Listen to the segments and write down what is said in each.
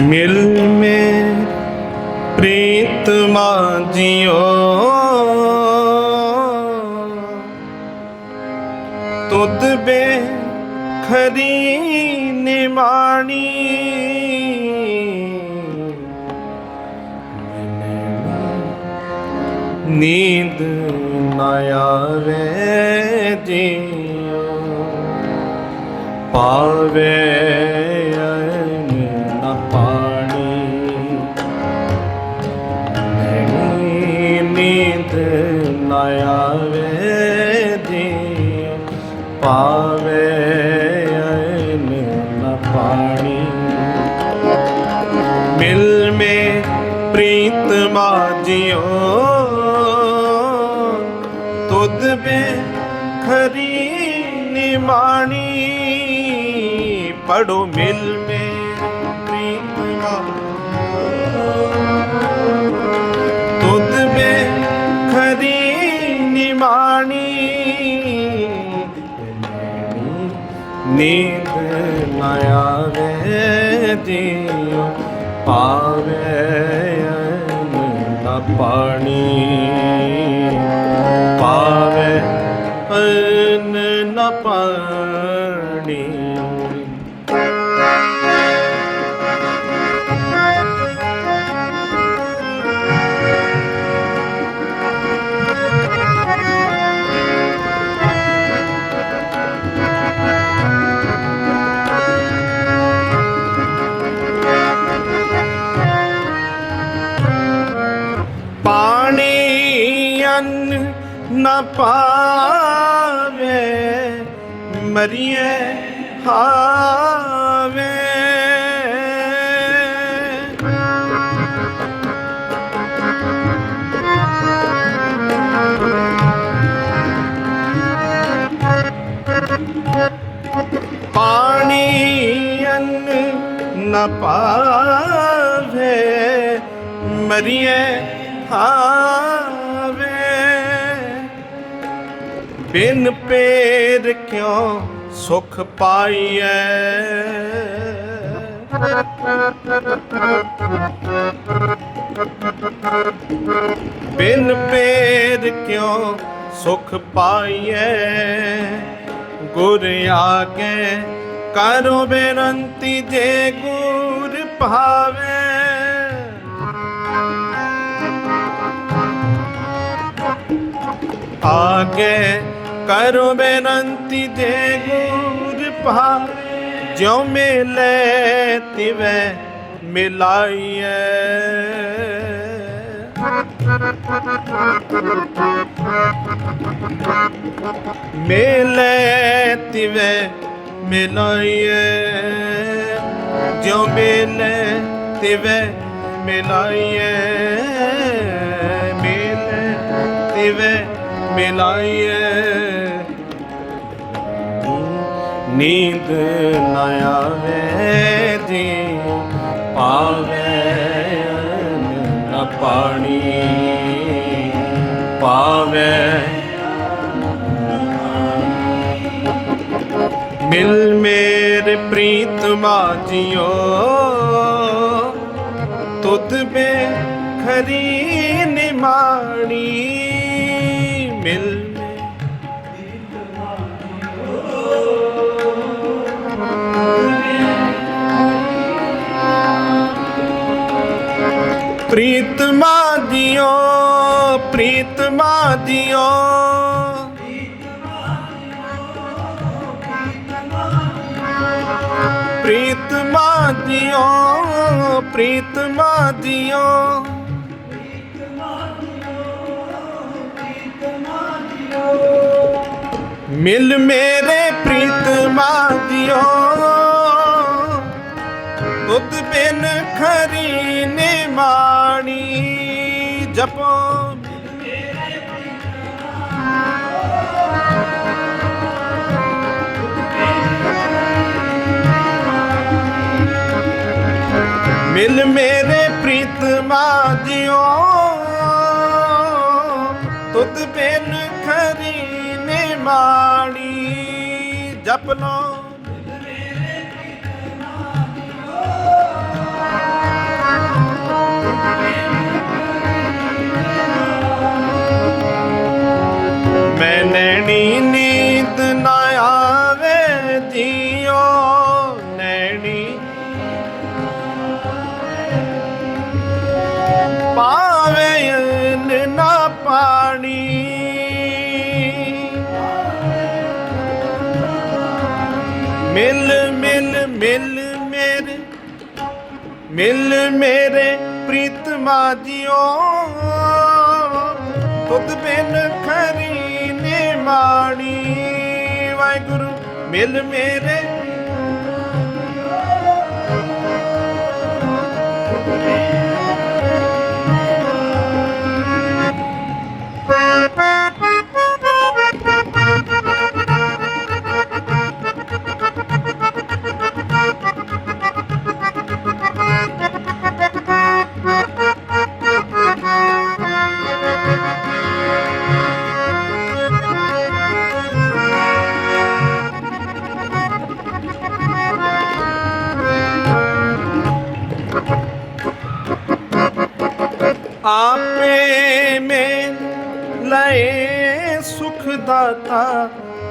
ਮਿਲ ਮੇ ਪ੍ਰੀਤ ਮਾਝਿਓ ਤੁਧ ਬੇ ਖਰੀ ਨਿਮਾਣੀ। ਨੀਂਦ ਨਾ ਆਵੇ ਜੀਓ ਪਾਵੇ ਆਵੇ ਜੀਓ ਪਾਵੇ ਅਨ ਨਾ ਪਾਣੀ। ਮਿਲ ਮੇ ਪ੍ਰੀਤ ਮਾਜਿਓ, ਤੁਧ ਬੇ ਖਰੀ ਨਿਮਾਣੀ, ਪੜੋ ਮਿਲ ਨੀਂਦ ਨਾ ਆਵੇ ਦਿਓ ਪਾਵੇ ਨਾ ਪਾਣੀ ਪਾਵੇ ਮਰੀਏ ਹਾਵੇ। ਪਾਣੀ ਅੰਨ ਨਾ ਪਾਵੇ ਮਰੀਏ ਹਾਵੇ। ਬਿਨ ਪੇਰ ਕਿਉ ਸੁਖ ਪਾਈਐ। ਬਿਨ ਪੇਰ ਕਿਉ ਸੁਖ ਪਾਈਐ? ਗੁਰ ਆਗੇ ਕਰੋ ਬੇਨੰਤੀ ਜੇ ਗੁਰ ਭਾਵੇ। ਆਗੇ ਕਰੋ ਬੇਨੰਤੀ ਦੇ ਗੁਰ ਭਾਵੇ ਜਿਉ ਮਿਲੇ ਤਿਵੇਂ ਮਿਲਾਈਐ ਮਿਲੇ ਤਿਵੇਂ ਮਿਲਾਈਐ ਜਿਉ ਮਿਲੇ ਤਿਵੇਂ ਮਿਲਾਈਐ ਮਿਲੇ ਤਿਵੇਂ ਮਿਲਾਈਐ ਨੀਂਦ ਨਾ ਆਵੇ ਜੀ ਪਾਵੇ ਨਾ ਪਾਣੀ ਪਾਵੇ ਮਿਲ ਮੇਰੇ ਪ੍ਰੀਤ ਮਾਜਿਓ, ਤੁਧ ਬੇ ਖਰੀ ਨਿਮਾਣੀ, ਮਿਲ ਪ੍ਰੀਤ ਮਾਜਿਓ ਪ੍ਰੀਤ ਮਾਜਿਓ ਪ੍ਰੀਤ ਮਾਜਿਓ ਪ੍ਰੀਤ ਮਾਜਿਓ ਮਿਲ ਮੇਰੇ ਪ੍ਰੀਤ ਮਾਜਿਓ ਤੁਧ ਬਿਨ ਖਰੀ ਨੇ ਮਾਜਿਓ ਤੁਧ ਬਿਨ ਖਰੀ ਨੇ ਮਾਣੀ ਜਪ ਲੋ ਬਾਣੀ। ਮਿਲ ਮਿਲ ਮਿਲ ਮੇਰੇ ਮਿਲ ਮੇਰੇ ਪ੍ਰੀਤਮਾ ਜੀਓ ਤੁਧ ਬਿਨ ਖਰੀ ਨੇ ਮਾਣੀ। ਵਾਹਿਗੁਰੂ, ਮਿਲ ਮੇਰੇ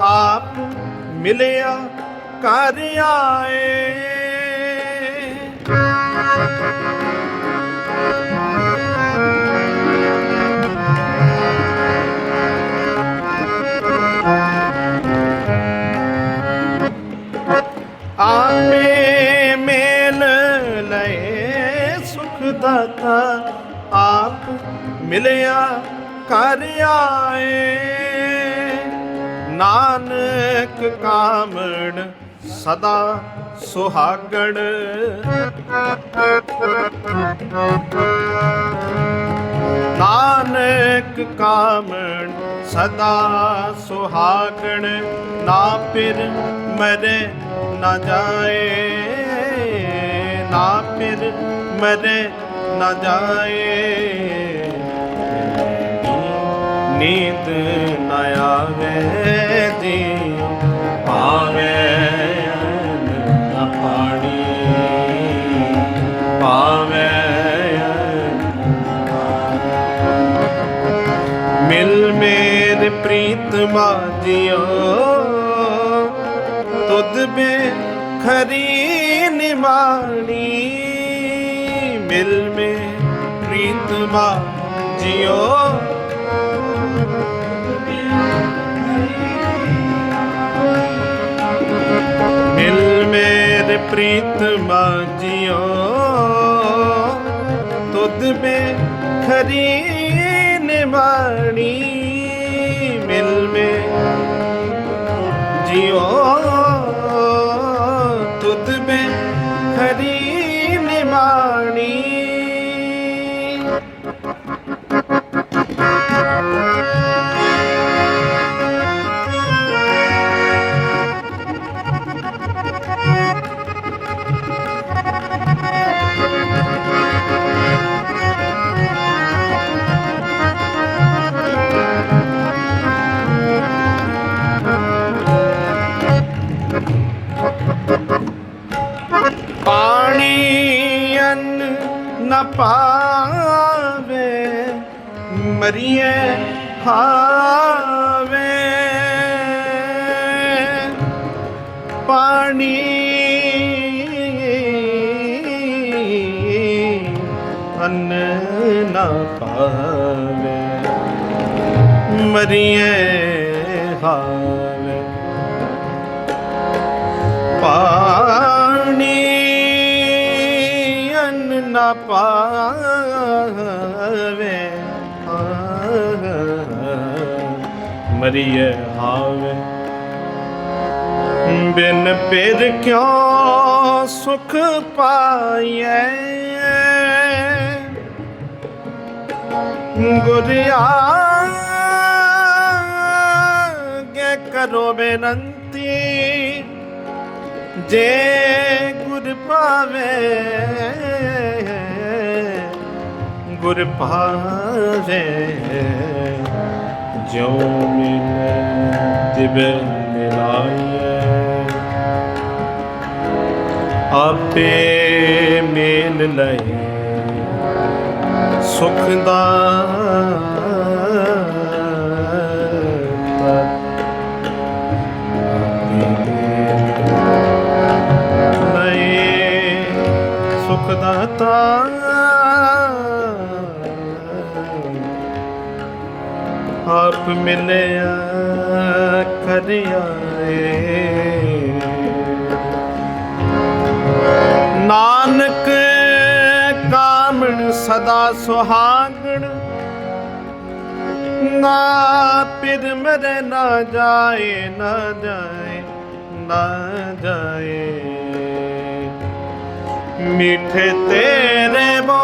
ਆਪ ਮਿਲਿਆ ਕਰ ਆਏ। ਆਪੇ ਮੇਲ ਲਏ ਸੁਖ ਦਾਤਾ ਆਪ ਮਿਲਿਆ ਕਰ ਆਏ। ਨਾਨਕ ਕਾਮਣ ਸਦਾ ਸੁਹਾਗਣ। ਨਾਨਕ ਕਾਮਣ ਸਦਾ ਸੁਹਾਗਣ, ਨਾ ਫਿਰ ਮਰੇ ਨਾ ਜਾਏ। ਨਾ ਫਿਰ ਮਰੇ ਨਾ ਜਾਏ। ਨੀਂਦ ਨਾ ਆਵੇ ਦੀ ਪਾਵੇ ਨਾ ਪਾਣੀ ਪਾਵੇ ਮਿਲ ਮੇਰੇ ਪ੍ਰੀਤਮਾ ਜੀਓ ਤੁਧ ਬੇ ਖਰੀ ਨਿਮਾਣੀ। ਮਿਲ ਮੇ ਪ੍ਰੀਤਮਾ ਜੀਓ ਪ੍ਰੀਤਮਾ ਜੀਓ ਤੁਧ ਮੇ ਖਰੀ ਨਿਮਾਣੀ ਮਿਲ ਮੇ ਜਿਓ ਤੁਧ ਮੇ ਖਰੀ ਨਿਮਾਣੀ ਪਾਵੇ ਮਰੀਏ ਹਾਵੇ ਪਾਣੀ ਅੰਨ ਨ ਪਾਵੇ ਮਰੀਏ ਹਾਵੇ ਪਾ ਨਾ ਪਾਵੇ ਮਰੀਏ ਹਾਵੇ। ਬਿਨ ਪਿਰ ਕਿਉ ਸੁਖ ਪਾਈਐ? ਗੁਰਿਆ ਗੇ ਕਰੋ ਬੇਨੰਤੀ। ਜੇ ਗੁਰ ਪਾਵੇ ਗੁਰ ਪਾਵੇ ਜੋ ਮਿਲੇ ਤਿਬੇ ਮਿਲਾਈਏ ਆਪੇ ਮੇਲ ਲਏ ਸੁਖ ਦਾ ਦਾਤਾ। ਆਪ ਮਿਲਿਆ ਕਰ ਆਏ ਨਾਨਕ ਕਾਮਣ ਸਦਾ ਸੁਹਾਗਣ। ਨਾ ਪਿਰ ਮਰੇ ਨਾ ਜਾਏ ਨਾ ਜਾਏ ਨਾ ਜਾਏ। ਮਿੱਠੇ ਤੇਰੇ ਬੋ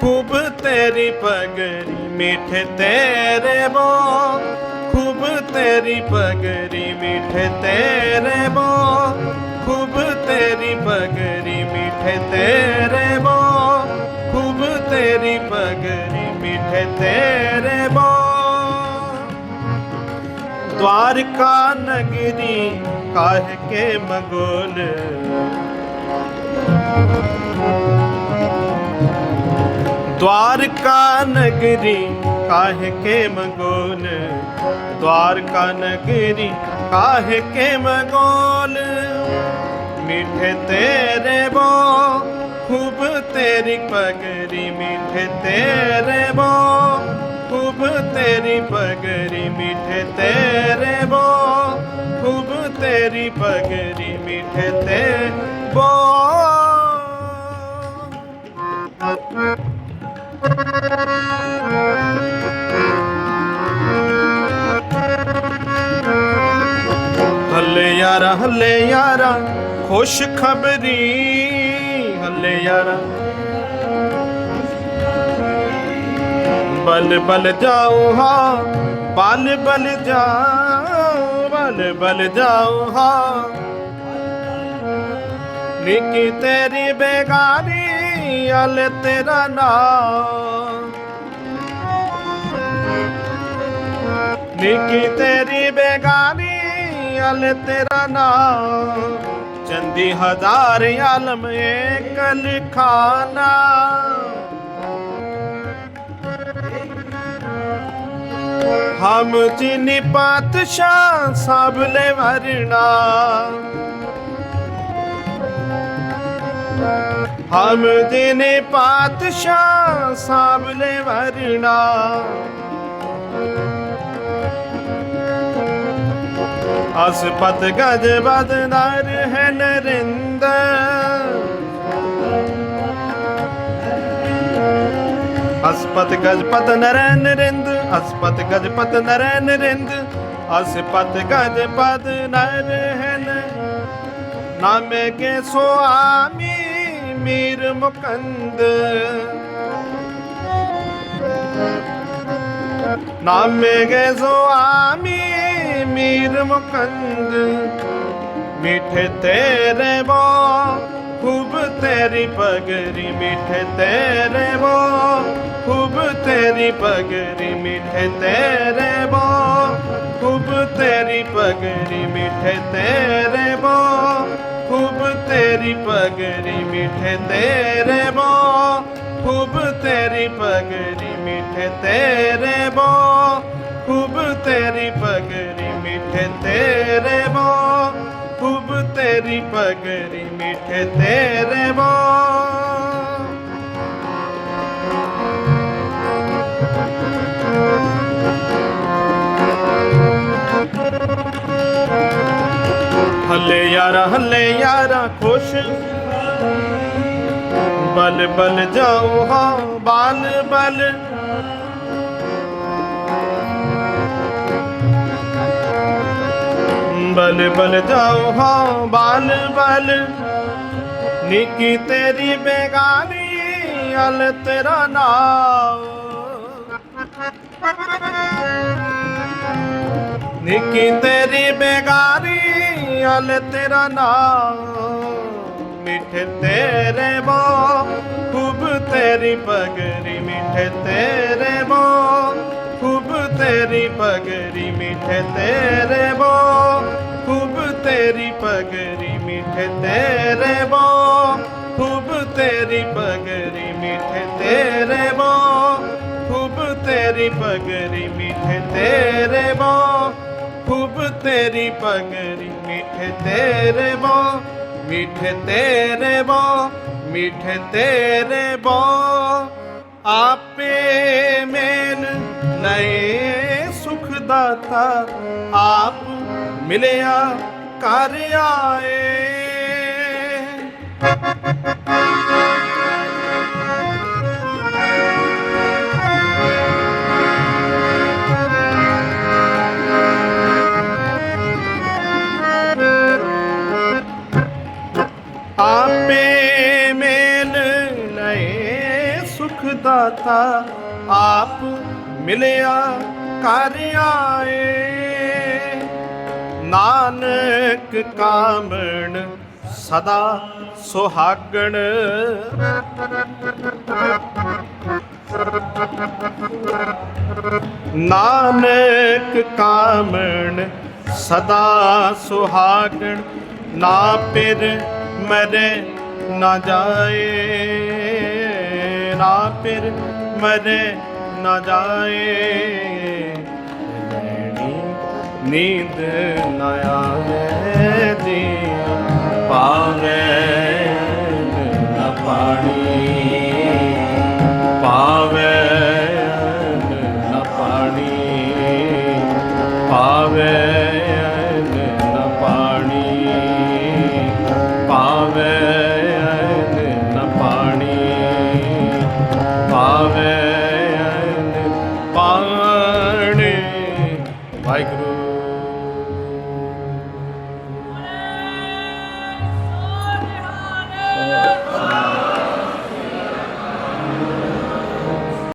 ਖੂਬ ਤੇਰੀ ਪਗਰੀ ਮਿੱਠੇ ਤੇਰੇ ਬੋ ਖੂਬ ਤੇਰੀ ਪਗਰੀ ਮਿੱਠੇ ਤੇਰੇ ਬੋ ਖੂਬ ਤੇਰੀ ਪਗਰੀ ਮਿੱਠੇ ਤੇਰੇ ਬੋ ਖੂਬ ਤੇਰੀ ਪਗਰੀ ਮਿੱਠੇ ਤੇਰੇ ਬੋ द्वारका नगरी काहे के मगोल द्वारका नगरी काहे के मगोल द्वारका नगरी काहे के मगोल मीठे तेरे बो खूब तेरी पगरी मीठे तेरे बो खूब तेरी पगरी मीठे तेरे बो खूब तेरी पगरी मीठे ते बो ਹੱਲੇ ਯਾਰਾ ਹੱਲੇ ਯਾਰਾ, ਖੁਸ਼ ਖਬਰੀ। ਹੱਲੇ ਯਾਰਾ। ਬਲ ਬਲ ਜਾਓ ਹਾਂ, ਬਲ ਬਲ ਜਾਓ, ਬਲ ਬਲ ਜਾਓ ਹਾਂ। ਨਿੱਕੀ ਤੇਰੀ ਬੇਗਾਨੀ, ਅਲ ਤੇਰਾ ਨਾਮ। ਨਿੱਕੀ ਤੇਰੀ ਬੇਗਾਨੀ, ਅਲ ਤੇਰਾ ਨਾਮ। ਚੰਦੀ ਹਜ਼ਾਰ ਆਲਮ, ਏਕ ਲਿਖਾਨਾ। ਹਮ ਚੀਨੀ ਪਾਤਸ਼ਾਹ, ਸਭ ਲੈ ਵਰਣਾ ਹਮ ਜਿਨੇ ਪਾਤਸ਼ਾਹ ਸਭ ਵਰਣਾ ਅਸਪਤ ਗਜ ਬਦ ਨਰ ਹੈ ਨਰਿੰਦ ਅਸਪਤ ਗਜ ਪਤ ਨਰ ਨਰਿੰਦ ਅਸਪਤ ਗਜ ਪਤ ਨਰ ਨਰਿੰਦ ਅਸਪਤ ਗਜ ਪਦ ਨਰ ਹਨ ਨਾਮੇ ਕੇ ਸੁਆਮੀ ਮੀਰ ਮੁਕੰਦ। ਨਾਮੇ ਕੇ ਸੁਆਮੀ ਮੀਰ ਮੁਕੰਦ। ਮਿੱਠੇ ਤੇਰੇ ਬੋ, ਖੂਬ ਤੇਰੀ ਪਗਰੀ ਮਿੱਠੇ ਤੇਰੇ ਬੋ, ਖੂਬ ਤੇਰੀ ਪਗਰੀ ਮਿੱਠੇ ਤੇਰੇ ਬੋ, ਖੂਬ ਤੇਰੀ ਪਗਰੀ ਮਿੱਠੇ ਤੇਰੇ ਬੋ। ਤੇਰੀ ਪਗਰੀ ਮਿੱਠੇ ਤੇਰੇ ਬੋ ਖੂਬ ਤੇਰੀ ਪਗਰੀ ਮਿੱਠੇ ਤੇਰੇ ਬੋ ਖੂਬ ਤੇਰੀ ਪਗਰੀ ਮਿੱਠੇ ਤੇਰੇ ਬੋ ਖੂਬ ਤੇਰੀ ਪਗਰੀ ਮਿੱਠੇ ਤੇਰੇ ਬੋ ਹੱਲੇ ਯਾਰਾ ਹੱਲੇ ਯਾਰਾ ਖੁਸ਼। ਬਲ ਬਲ ਜਾਓ ਹਾਂ, ਬਲ ਬਲ। ਬਲ ਬਲ ਜਾਓ ਹਾਂ, ਬਲ ਬਲ। ਨਿੱਕੀ ਤੇਰੀ ਬੇਗਾਨੀ ਅਲ ਤੇਰਾ ਨਾਮ। ਨਿੱਕੀ ਤੇਰੀ ਬੇਗਾਨੀ ਅਲ ਤੇਰਾ ਨਾਮ। ਮਿੱਠੇ ਤੇਰੇ ਬੋ ਖੂਬ ਤੇਰੀ ਪਗਰੀ, ਮਿੱਠੇ ਤੇਰੇ ਬੋ ਖੂਬ ਤੇਰੀ ਪਗਰੀ, ਮਿੱਠੇ ਤੇਰੇ ਬੋ ਖੂਬ ਤੇਰੀ ਪਗਰੀ, ਮਿੱਠੇ ਤੇਰੇ ਬੋ ਖੂਬ ਤੇਰੀ ਪਗਰੀ, ਮਿੱਠੇ ਤੇਰੇ ਬੋ ਖੂਬ ਤੇਰੀ ਪਗਰੀ, ਮਿੱਠੇ ਤੇਰੇ ਬੋ ਖੂਬ ਤੇਰੀ ਪਗਰੀ, ਮਿੱਠੇ ਤੇਰੇ ਬੋ ਮਿੱਠੇ ਤੇਰੇ ਬੋ ਮਿੱਠੇ ਤੇਰੇ ਬੋ ਆਪੇ ਮੇਲ ਨਏ ਸੁਖ ਦਾਤਾ, ਆਪ ਮਿਲਿਆ ਕਰ ਆਏ। ਮਿਲਿਆ ਕਰ ਆਏ। ਨਾਨਕ ਕਾਮਣ ਸਦਾ ਸੁਹਾਗਣ। ਨਾਨਕ ਕਾਮਣ ਸਦਾ ਸੁਹਾਗਣ। ਨਾ ਪਿਰ ਮਰੇ ਨਾ ਜਾਏ। ਨਾ ਪਿਰ ਮਰੇ ਨਾ ਜਾਏ। ਲੈਣੀ ਨੀਂਦ ਨਾ ਆਵੇ ਜੀ ਪਾਵੇ ਨਾ ਪਾਣੀ।